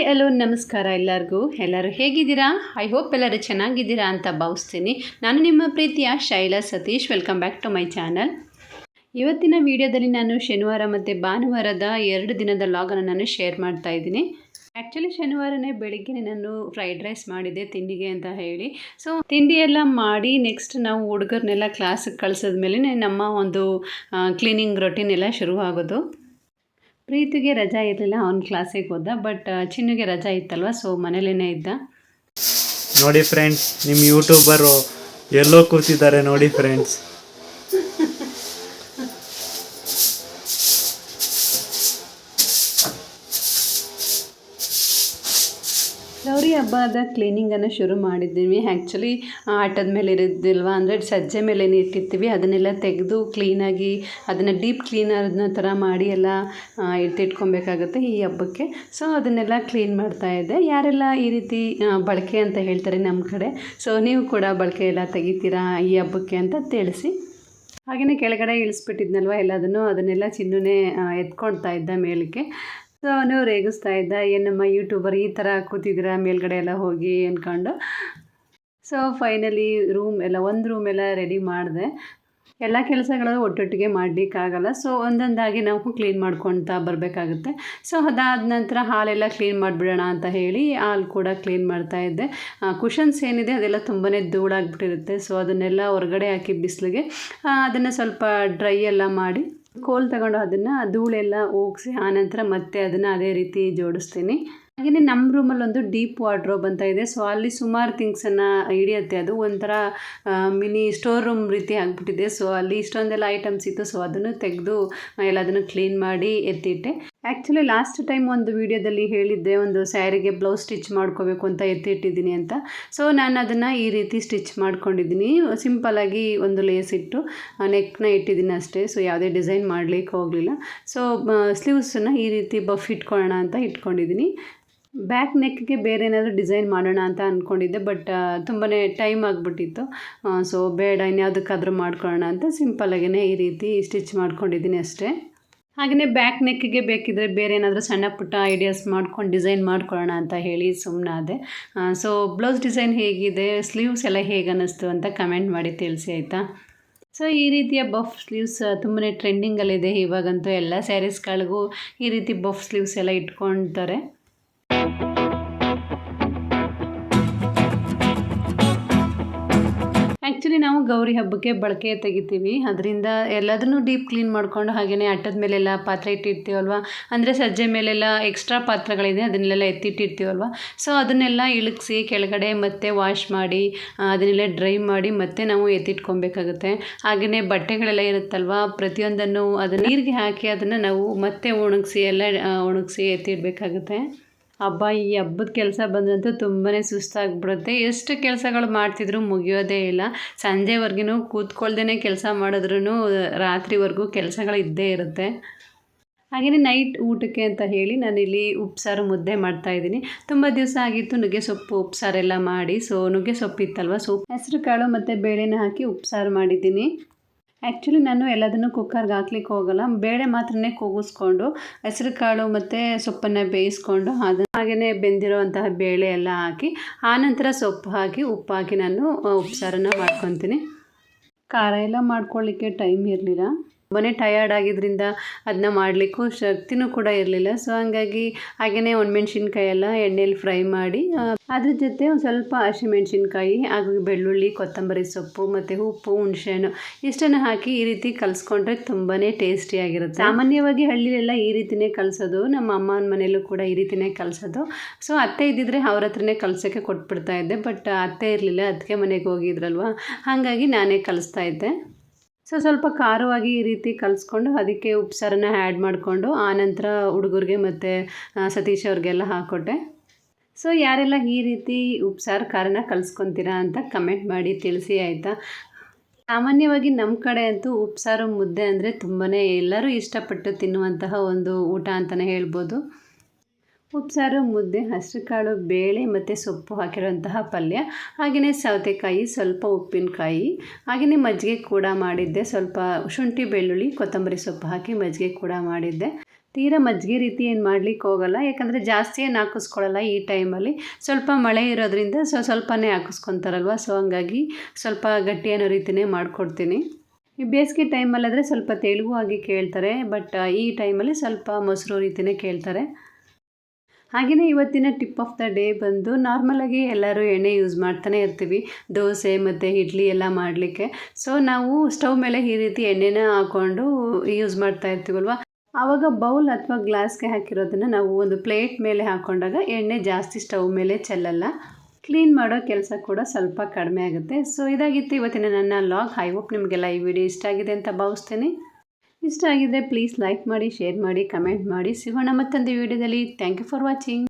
Hi, hello, ನಮಸ್ಕಾರ ಎಲ್ಲರಿಗೂ. ಎಲ್ಲರೂ ಹೇಗಿದ್ದೀರಾ? ಐ ಹೋಪ್ ಎಲ್ಲರೂ ಚೆನ್ನಾಗಿದ್ದೀರಾ ಅಂತ ಭಾವಿಸ್ತೀನಿ. ನಾನು ನಿಮ್ಮ ಪ್ರೀತಿಯ Shaila Satish. Welcome back to my channel ಇವತ್ತಿನ ವಿಡಿಯೋದಲ್ಲಿ ನಾನು ಶನಿವಾರ ಮತ್ತು ಭಾನುವಾರದ ಎರಡು ದಿನದ ಲಾಗನ್ನು ನಾನು ಶೇರ್ ಮಾಡ್ತಾ ಇದ್ದೀನಿ. ಆ್ಯಕ್ಚುಲಿ ಶನಿವಾರನೇ ಬೆಳಿಗ್ಗೆ ನಾನು ಫ್ರೈಡ್ ರೈಸ್ ಮಾಡಿದೆ ತಿಂಡಿಗೆ ಅಂತ ಹೇಳಿ. ಸೊ ತಿಂಡಿ ಎಲ್ಲ ಮಾಡಿ ನೆಕ್ಸ್ಟ್ ನಾವು ಹುಡುಗರನ್ನೆಲ್ಲ ಕ್ಲಾಸಿಗೆ ಕಳ್ಸಿದ್ಮೇಲೆ ನಮ್ಮ ಒಂದು ಕ್ಲೀನಿಂಗ್ ರೊಟೀನ್ ಎಲ್ಲ ಶುರುವಾಗೋದು. ಪ್ರೀತಿಗೆ ರಜಾ ಇರಲಿಲ್ಲ, ಅವ್ನು ಕ್ಲಾಸಿಗೆ ಹೋದ ಬಟ್ ಚಿನ್ನುಗೆ ರಜಾ ಇತ್ತಲ್ವ ಸೊ ಮನೇಲೇ ಇದ್ದ. ನೋಡಿ ಫ್ರೆಂಡ್ಸ್ ನಿಮ್ಮ ಯೂಟ್ಯೂಬರು ಎಲ್ಲೋ ಕೂತಿದ್ದಾರೆ ನೋಡಿ ಫ್ರೆಂಡ್ಸ್ ಗೌರಿ ಹಬ್ಬದ ಕ್ಲೀನಿಂಗನ್ನು ಶುರು ಮಾಡಿದ್ದೀವಿ. ಆ್ಯಕ್ಚುಲಿ ಆಟದ ಮೇಲೆ ಇರೋದಿಲ್ವ? ಅಂದರೆ ಸಜ್ಜೆ ಮೇಲೆ ಇಟ್ಟಿರ್ತೀವಿ. ಅದನ್ನೆಲ್ಲ ತೆಗೆದು ಕ್ಲೀನಾಗಿ ಅದನ್ನು ಡೀಪ್ ಕ್ಲೀನರ್ನ ಥರ ಮಾಡಿ ಎಲ್ಲ ಎತ್ತಿಟ್ಕೊಬೇಕಾಗುತ್ತೆ ಈ ಹಬ್ಬಕ್ಕೆ. ಸೊ ಅದನ್ನೆಲ್ಲ ಕ್ಲೀನ್ ಮಾಡ್ತಾ ಇದ್ದೆ. ಯಾರೆಲ್ಲ ಈ ರೀತಿ ಬಳಕೆ ಅಂತ ಹೇಳ್ತಾರೆ ನಮ್ಮ ಕಡೆ ಸೊ ನೀವು ಕೂಡ ಬಳಕೆ ಎಲ್ಲ ತೆಗಿತೀರಾ ಈ ಹಬ್ಬಕ್ಕೆ ಅಂತ ತಿಳಿಸಿ. ಹಾಗೆಯೇ ಕೆಳಗಡೆ ಇಳಿಸ್ಬಿಟ್ಟಿದ್ನಲ್ವ ಎಲ್ಲದನ್ನು, ಅದನ್ನೆಲ್ಲ ಚಿನ್ನುನೇ ಎತ್ಕೊಳ್ತಾ ಇದ್ದ ಮೇಲಕ್ಕೆ. ಸೊ ಅವನು ರೇಗಿಸ್ತಾ ಇದ್ದ ಏನಮ್ಮ ನಮ್ಮ ಯೂಟ್ಯೂಬರ್ ಈ ಥರ ಕೂತಿದ್ದೀರಾ, ಮೇಲ್ಗಡೆ ಎಲ್ಲ ಹೋಗಿ ಅಂದ್ಕೊಂಡು ಸೊ ಫೈನಲಿ ರೂಮ್ ಎಲ್ಲ, ಒಂದು ರೂಮ್ ಎಲ್ಲ ರೆಡಿ ಮಾಡಿದೆ. ಎಲ್ಲ ಕೆಲಸಗಳು ಒಟ್ಟೊಟ್ಟಿಗೆ ಮಾಡಲಿಕ್ಕಾಗಲ್ಲ. ಸೊ ಒಂದೊಂದಾಗಿ ನಾವು ಕ್ಲೀನ್ ಮಾಡ್ಕೊಳ್ತಾ ಬರಬೇಕಾಗುತ್ತೆ. ಸೊ ಅದಾದ ನಂತರ ಹಾಲೆಲ್ಲ ಕ್ಲೀನ್ ಮಾಡಿಬಿಡೋಣ ಅಂತ ಹೇಳಿ ಹಾಲು ಕೂಡ ಕ್ಲೀನ್ ಮಾಡ್ತಾ ಇದ್ದೆ. ಕುಷನ್ಸ್ ಏನಿದೆ ಅದೆಲ್ಲ ತುಂಬಾ ಧೂಳಾಗ್ಬಿಟ್ಟಿರುತ್ತೆ. ಸೊ ಅದನ್ನೆಲ್ಲ ಹೊರಗಡೆ ಹಾಕಿ ಬಿಸಿಲಿಗೆ ಅದನ್ನು ಸ್ವಲ್ಪ ಡ್ರೈ ಎಲ್ಲ ಮಾಡಿ ಕೋಲ್ ತಗೊಂಡು ಅದನ್ನು ಧೂಳೆಲ್ಲ ಹೋಗಿಸಿ ಆನಂತರ ಮತ್ತೆ ಅದನ್ನು ಅದೇ ರೀತಿ ಜೋಡಿಸ್ತೀನಿ. ಹಾಗೆಯೇ ನಮ್ಮ ರೂಮಲ್ಲಿ ಒಂದು ಡೀಪ್ ವಾರ್ಡ್ರೋಬ್ ಅಂತ ಇದೆ. ಸೊ ಅಲ್ಲಿ ಸುಮಾರು ಥಿಂಗ್ಸನ್ನು ಹಿಡಿಯುತ್ತೆ. ಅದು ಒಂಥರ ಮಿನಿ ಸ್ಟೋರ್ ರೂಮ್ ರೀತಿ ಆಗಿಬಿಟ್ಟಿದೆ. ಸೊ ಅಲ್ಲಿ ಇಷ್ಟೊಂದೆಲ್ಲ ಐಟಮ್ಸ್ ಇತ್ತು. ಸೊ ಅದನ್ನು ತೆಗೆದು, ಎಲ್ಲದನ್ನು ಕ್ಲೀನ್ ಮಾಡಿ ಎತ್ತಿಟ್ಟೆ. ಆ್ಯಕ್ಚುಲಿ ಲಾಸ್ಟ್ ಟೈಮ್ ಒಂದು ವಿಡಿಯೋದಲ್ಲಿ ಹೇಳಿದ್ದೆ, ಒಂದು ಸ್ಯಾರಿಗೆ ಬ್ಲೌಸ್ ಸ್ಟಿಚ್ ಮಾಡ್ಕೋಬೇಕು ಅಂತ ಎತ್ತಿಟ್ಟಿದ್ದೀನಿ ಅಂತ. ಸೊ ನಾನು ಅದನ್ನು ಈ ರೀತಿ ಸ್ಟಿಚ್ ಮಾಡ್ಕೊಂಡಿದ್ದೀನಿ. ಸಿಂಪಲಾಗಿ ಒಂದು ಲೇಸ್ ಇಟ್ಟು ನೆಕ್ನ ಇಟ್ಟಿದ್ದೀನಿ ಅಷ್ಟೇ. ಸೊ ಯಾವುದೇ ಡಿಸೈನ್ ಮಾಡಲಿಕ್ಕೆ ಹೋಗಲಿಲ್ಲ. ಸೊ ಸ್ಲೀವ್ಸನ್ನು ಈ ರೀತಿ ಬಫ್ ಇಟ್ಕೊಳ್ಳೋಣ ಅಂತ ಇಟ್ಕೊಂಡಿದ್ದೀನಿ. ಬ್ಯಾಕ್ ನೆಕ್ಗೆ ಬೇರೆ ಏನಾದರೂ ಡಿಸೈನ್ ಮಾಡೋಣ ಅಂತ ಅಂದ್ಕೊಂಡಿದ್ದೆ ಬಟ್ ತುಂಬಾ ಟೈಮ್ ಆಗಿಬಿಟ್ಟಿತ್ತು. ಸೊ ಬೇಡ, ಇನ್ಯಾವುದಕ್ಕಾದರೂ ಮಾಡ್ಕೊಳ್ಳೋಣ ಅಂತ ಸಿಂಪಲಾಗೇ ಈ ರೀತಿ ಸ್ಟಿಚ್ ಮಾಡ್ಕೊಂಡಿದ್ದೀನಿ ಅಷ್ಟೇ. ಹಾಗೆಯೇ ಬ್ಯಾಕ್ ನೆಕ್ಕಿಗೆ ಬೇಕಿದ್ದರೆ ಬೇರೆ ಏನಾದರೂ ಸಣ್ಣ ಪುಟ್ಟ ಐಡಿಯಾಸ್ ಮಾಡ್ಕೊಂಡು ಡಿಸೈನ್ ಮಾಡ್ಕೊಳ್ಳೋಣ ಅಂತ ಹೇಳಿ ಸುಮ್ಮನಾದೆ ಸೊ ಬ್ಲೌಸ್ ಡಿಸೈನ್ ಹೇಗಿದೆ ಸ್ಲೀವ್ಸ್ ಎಲ್ಲ ಹೇಗೆ ಅನ್ನಿಸ್ತು ಅಂತ ಕಮೆಂಟ್ ಮಾಡಿ ತಿಳಿಸಿ ಆಯಿತಾ? ಸೊ ಈ ರೀತಿಯ ಬಫ್ ಸ್ಲೀವ್ಸ್ ತುಂಬನೇ ಟ್ರೆಂಡಿಂಗಲ್ಲಿದೆ ಇವಾಗಂತೂ ಎಲ್ಲ ಸ್ಯಾರೀಸ್ಗಳಿಗೂ ಈ ರೀತಿ ಬಫ್ ಸ್ಲೀವ್ಸ್ ಎಲ್ಲ ಇಟ್ಕೊಳ್ತಾರೆ ಆ್ಯಕ್ಚುಲಿ ನಾವು ಗೌರಿ ಹಬ್ಬಕ್ಕೆ ಬಳಕೆ ತೆಗಿತೀವಿ. ಅದರಿಂದ ಎಲ್ಲದನ್ನು ಡೀಪ್ ಕ್ಲೀನ್ ಮಾಡ್ಕೊಂಡು ಹಾಗೆಯೇ ಅಟ್ಟದ ಮೇಲೆಲ್ಲ ಪಾತ್ರೆ ಇಟ್ಟಿರ್ತೀವಲ್ವ? ಅಂದರೆ ಸಜ್ಜೆ ಮೇಲೆಲ್ಲ ಎಕ್ಸ್ಟ್ರಾ ಪಾತ್ರೆಗಳಿದೆ, ಅದನ್ನೆಲ್ಲ ಎತ್ತಿಟ್ಟಿರ್ತೀವಲ್ವ? ಸೊ ಅದನ್ನೆಲ್ಲ ಇಳಿಸಿ ಕೆಳಗಡೆ ಮತ್ತೆ ವಾಶ್ ಮಾಡಿ ಅದನ್ನೆಲ್ಲ ಡ್ರೈ ಮಾಡಿ ಮತ್ತೆ ನಾವು ಎತ್ತಿಟ್ಕೊಬೇಕಾಗುತ್ತೆ. ಹಾಗೆಯೇ ಬಟ್ಟೆಗಳೆಲ್ಲ ಇರುತ್ತಲ್ವ? ಪ್ರತಿಯೊಂದನ್ನು ಅದನ್ನು ನೀರಿಗೆ ಹಾಕಿ ಅದನ್ನು ನಾವು ಮತ್ತೆ ಒಣಗಿಸಿ, ಎಲ್ಲ ಒಣಗಿಸಿ ಎತ್ತಿಡಬೇಕಾಗುತ್ತೆ. ಹಬ್ಬ ಈ ಹಬ್ಬದ ಕೆಲಸ ಬಂದಂತೂ ತುಂಬಾ ಸುಸ್ತಾಗ್ಬಿಡುತ್ತೆ. ಎಷ್ಟು ಕೆಲಸಗಳು ಮಾಡ್ತಿದ್ರು ಮುಗಿಯೋದೇ ಇಲ್ಲ. ಸಂಜೆವರೆಗೂ ಕೂತ್ಕೊಳ್ದೇ ಕೆಲಸ ಮಾಡಿದ್ರೂ ರಾತ್ರಿವರೆಗೂ ಕೆಲಸಗಳು ಇದ್ದೇ ಇರುತ್ತೆ. ಹಾಗೆಯೇ ನೈಟ್ ಊಟಕ್ಕೆ ಅಂತ ಹೇಳಿ ನಾನಿಲ್ಲಿ ಉಪ್ಸಾರು ಮುದ್ದೆ ಮಾಡ್ತಾ ಇದ್ದೀನಿ. ತುಂಬ ದಿವಸ ಆಗಿತ್ತು ನುಗ್ಗೆ ಸೊಪ್ಪು ಉಪ್ಸಾರೆಲ್ಲ ಮಾಡಿ. ಸೊ, ನುಗ್ಗೆ ಸೊಪ್ಪು ಇತ್ತಲ್ವ ಸೊ ಹೆಸರು ಕಾಳು ಮತ್ತು ಬೇಳೆನ ಹಾಕಿ ಉಪ್ಸಾರು ಮಾಡಿದ್ದೀನಿ. ಆ್ಯಕ್ಚುಲಿ ನಾನು ಎಲ್ಲದನ್ನು ಕುಕ್ಕರ್ಗೆ ಹಾಕ್ಲಿಕ್ಕೆ ಹೋಗಲ್ಲ. ಬೇಳೆ ಮಾತ್ರನೇ ಕೂಗಿಸ್ಕೊಂಡು, ಹೆಸರು ಕಾಳು ಮತ್ತು ಸೊಪ್ಪನ್ನು ಬೇಯಿಸ್ಕೊಂಡು, ಅದನ್ನು ಹಾಗೆಯೇ ಬೆಂದಿರೋವಂತಹ ಬೇಳೆ ಎಲ್ಲ ಹಾಕಿ ಆನಂತರ ಸೊಪ್ಪು ಹಾಕಿ, ಉಪ್ಪು ಹಾಕಿ ನಾನು ಉಪ್ಸಾರನ ಮಾಡ್ಕೊತೀನಿ. ಖಾರ ಎಲ್ಲ ಮಾಡ್ಕೊಳ್ಳಿಕ್ಕೆ ಟೈಮ್ ಇರಲಿಲ್ಲ. ತುಂಬಾ ಟಯರ್ಡ್ ಆಗಿದ್ದರಿಂದ ಅದನ್ನ ಮಾಡಲಿಕ್ಕೂ ಶಕ್ತಿನೂ ಕೂಡ ಇರಲಿಲ್ಲ. ಸೊ ಹಂಗಾಗಿ ಹಾಗೆಯೇ ಒಣಮೆಣ್ಸಿನ್ಕಾಯಿ ಎಲ್ಲ ಎಣ್ಣೆಯಲ್ಲಿ ಫ್ರೈ ಮಾಡಿ ಅದ್ರ ಜೊತೆ ಒಂದು ಸ್ವಲ್ಪ ಹಸಿಮೆಣ್ಸಿನ್ಕಾಯಿ ಹಾಗೂ ಬೆಳ್ಳುಳ್ಳಿ, ಕೊತ್ತಂಬರಿ ಸೊಪ್ಪು ಮತ್ತು ಉಪ್ಪು, ಹುಣಸೆಹಣ್ಣು ಇಷ್ಟನ್ನು ಹಾಕಿ ಈ ರೀತಿ ಕಲಿಸ್ಕೊಂಡ್ರೆ ತುಂಬಾ ಟೇಸ್ಟಿಯಾಗಿರುತ್ತೆ ಸಾಮಾನ್ಯವಾಗಿ ಹಳ್ಳಿಲೆಲ್ಲ ಈ ರೀತಿನೇ ಕಲಿಸೋದು, ನಮ್ಮ ಅಮ್ಮನ ಮನೆಯಲ್ಲೂ ಕೂಡ ಈ ರೀತಿನೇ ಕಲಿಸೋದು. ಸೊ ಅತ್ತೆ ಇದ್ದಿದ್ರೆ ಅವ್ರ ಹತ್ರನೇ ಕಲಿಸೋಕ್ಕೆ ಕೊಟ್ಬಿಡ್ತಾ ಇದ್ದೆ ಬಟ್ ಅತ್ತೆ ಇರಲಿಲ್ಲ ಅದಕ್ಕೆ ಮನೆಗೆ ಹೋಗಿದ್ರಲ್ವ? ಹಾಗಾಗಿ ನಾನೇ ಕಲಿಸ್ತಾ ಇದ್ದೆ. ಸೊ, ಸ್ವಲ್ಪ ಖಾರವಾಗಿ ಈ ರೀತಿ ಕಲಿಸ್ಕೊಂಡು ಅದಕ್ಕೆ ಉಪ್ಸಾರನ್ನ ಆ್ಯಡ್ ಮಾಡಿಕೊಂಡು ಆನಂತರ ಹುಡುಗರಿಗೆ ಮತ್ತು ಸತೀಶ್ ಅವ್ರಿಗೆಲ್ಲ ಹಾಕ್ಕೊಟ್ಟೆ ಸೊ, ಯಾರೆಲ್ಲ ಈ ರೀತಿ ಉಪ್ಸಾರು, ಖಾರನ ಕಲಿಸ್ಕೊತೀರಾ ಅಂತ ಕಮೆಂಟ್ ಮಾಡಿ ತಿಳಿಸಿ ಆಯಿತಾ? ಸಾಮಾನ್ಯವಾಗಿ ನಮ್ಮ ಕಡೆ ಅಂತೂ ಉಪ್ಸಾರು ಮುದ್ದೆ ಅಂದರೆ ತುಂಬಾ ಎಲ್ಲರೂ ಇಷ್ಟಪಟ್ಟು ತಿನ್ನುವಂತಹ ಒಂದು ಊಟ ಅಂತಲೇ ಹೇಳ್ಬೋದು. ಉಪ್ಸಾರು, ಮುದ್ದೆ, ಹಸಿರುಕಾಳು, ಬೇಳೆ ಮತ್ತು ಸೊಪ್ಪು ಹಾಕಿರುವಂತಹ ಪಲ್ಯ. ಹಾಗೆಯೇ ಸೌತೆಕಾಯಿ, ಸ್ವಲ್ಪ ಉಪ್ಪಿನಕಾಯಿ. ಹಾಗೆಯೇ ಮಜ್ಜಿಗೆ ಕೂಡ ಮಾಡಿದ್ದೆ. ಸ್ವಲ್ಪ ಶುಂಠಿ, ಬೆಳ್ಳುಳ್ಳಿ, ಕೊತ್ತಂಬರಿ ಸೊಪ್ಪು ಹಾಕಿ ಮಜ್ಜಿಗೆ ಕೂಡ ಮಾಡಿದ್ದೆ. ತೀರಾ ಮಜ್ಜಿಗೆ ರೀತಿ ಏನು ಮಾಡ್ಲಿಕ್ಕೆ ಹೋಗಲ್ಲ. ಯಾಕಂದರೆ ಜಾಸ್ತಿ ಏನು ಹಾಕಿಸ್ಕೊಳ್ಳಲ್ಲ ಈ ಟೈಮಲ್ಲಿ. ಸ್ವಲ್ಪ ಮಳೆ ಇರೋದ್ರಿಂದ ಸೊ ಸ್ವಲ್ಪನೇ ಹಾಕಿಸ್ಕೊತಾರಲ್ವ? ಸೊ ಹಂಗಾಗಿ ಸ್ವಲ್ಪ ಗಟ್ಟಿ ಅನ್ನೋ ರೀತಿಯೇ ಮಾಡಿಕೊಡ್ತೀನಿ. ಈ ಬೇಸಿಗೆ ಟೈಮಲ್ಲಾದರೆ ಸ್ವಲ್ಪ ತೆಲುಗು ಆಗಿ ಕೇಳ್ತಾರೆ. ಬಟ್ ಈ ಟೈಮಲ್ಲಿ ಸ್ವಲ್ಪ ಮೊಸರು ರೀತಿಯೇ ಕೇಳ್ತಾರೆ. ಹಾಗೆಯೇ ಇವತ್ತಿನ ಟಿಪ್ ಆಫ್ ದ ಡೇ ಬಂದು ನಾರ್ಮಲಾಗಿ ಎಲ್ಲರೂ ಎಣ್ಣೆ ಯೂಸ್ ಮಾಡ್ತಾನೆ ಇರ್ತೀವಿ. ದೋಸೆ ಮತ್ತು ಇಡ್ಲಿ ಎಲ್ಲ ಮಾಡಲಿಕ್ಕೆ. ಸೊ ನಾವು ಸ್ಟವ್ ಮೇಲೆ ಈ ರೀತಿ ಎಣ್ಣೆನ ಹಾಕ್ಕೊಂಡು ಯೂಸ್ ಮಾಡ್ತಾ ಇರ್ತೀವಲ್ವ? ಆವಾಗ ಬೌಲ್ ಅಥವಾ ಗ್ಲಾಸ್ಗೆ ಹಾಕಿರೋದನ್ನು ನಾವು ಒಂದು ಪ್ಲೇಟ್ ಮೇಲೆ ಹಾಕ್ಕೊಂಡಾಗ ಎಣ್ಣೆ ಜಾಸ್ತಿ ಸ್ಟವ್ ಮೇಲೆ ಚೆಲ್ಲಲ್ಲ. ಕ್ಲೀನ್ ಮಾಡೋ ಕೆಲಸ ಕೂಡ ಸ್ವಲ್ಪ ಕಡಿಮೆ ಆಗುತ್ತೆ. ಸೊ ಇದಾಗಿತ್ತು ಇವತ್ತಿನ ನನ್ನ ಲಾಗ್ ಐ ಹೋಪ್ ನಿಮಗೆಲ್ಲ ಈ ವಿಡಿಯೋ ಇಷ್ಟ ಆಗಿದೆ ಅಂತ ಭಾವಿಸ್ತೀನಿ. ಇಷ್ಟ ಆಗಿದ್ದರೆ ಪ್ಲೀಸ್ ಲೈಕ್ ಮಾಡಿ ಶೇರ್ ಮಾಡಿ ಕಮೆಂಟ್ ಮಾಡಿ. ಸಿಗೋಣ ಮತ್ತೊಂದು ವಿಡಿಯೋದಲ್ಲಿ ಥ್ಯಾಂಕ್ ಯು ಫಾರ್ ವಾಚಿಂಗ್